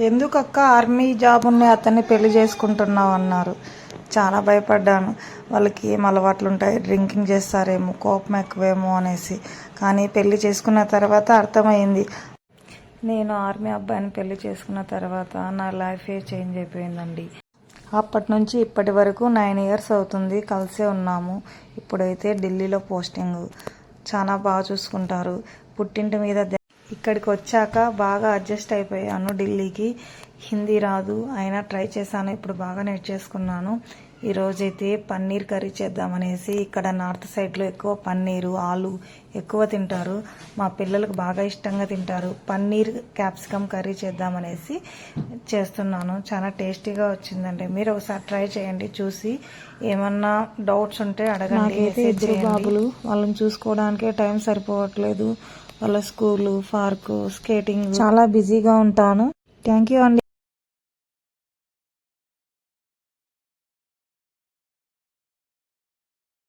ఎందుకక్క army job ఉన్న అతన్ని పెళ్ళి చేసుకుంటున్నావు అన్నారు. చాలా భయపడ్డాను. వాళ్ళకి ఏం అలవాట్లు ఉంటాయి? డ్రింకింగ్ చేస్తారేమో కోపం ఎక్కువేమో అనేసి. కానీ పెళ్ళి చేసుకున్న తర్వాత అర్థమైంది. నేను ఆర్మీ అబ్బాయిని పెళ్ళి చేసుకున్న తర్వాత నా లైఫే చేంజ్ అయిపోయిందండి. అప్పటి నుంచి ఇప్పటి వరకు నైన్ ఇయర్స్ అవుతుంది కలిసే ఉన్నాము. ఇప్పుడైతే ఢిల్లీలో పోస్టింగ్. చాలా బాగా చూసుకుంటారు. పుట్టింటి మీద ఇక్కడికి వచ్చాక బాగా అడ్జస్ట్ అయిపోయాను ఢిల్లీకి. హిందీ రాదు అయినా ట్రై చేశాను ఇప్పుడు బాగా నేర్చేసుకున్నాను ఈ రోజైతే పన్నీర్ కర్రీ చేద్దామనేసి ఇక్కడ నార్త్ సైడ్లో ఎక్కువ పన్నీరు ఆలు ఎక్కువ తింటారు. మా పిల్లలకు బాగా ఇష్టంగా తింటారు. పన్నీర్ క్యాప్సికమ్ కర్రీ చేద్దామనేసి చేస్తున్నాను. చాలా టేస్టీగా వచ్చిందండి. మీరు ఒకసారి ట్రై చేయండి చూసి. ఏమన్నా డౌట్స్ ఉంటే అడగండి. బాబులు. వాళ్ళని చూసుకోవడానికే టైం సరిపోవట్లేదు. వాళ్ళ స్కూలు పార్కు స్కేటింగ్. చాలా బిజీగా ఉంటాను. థ్యాంక్ యూ అండి.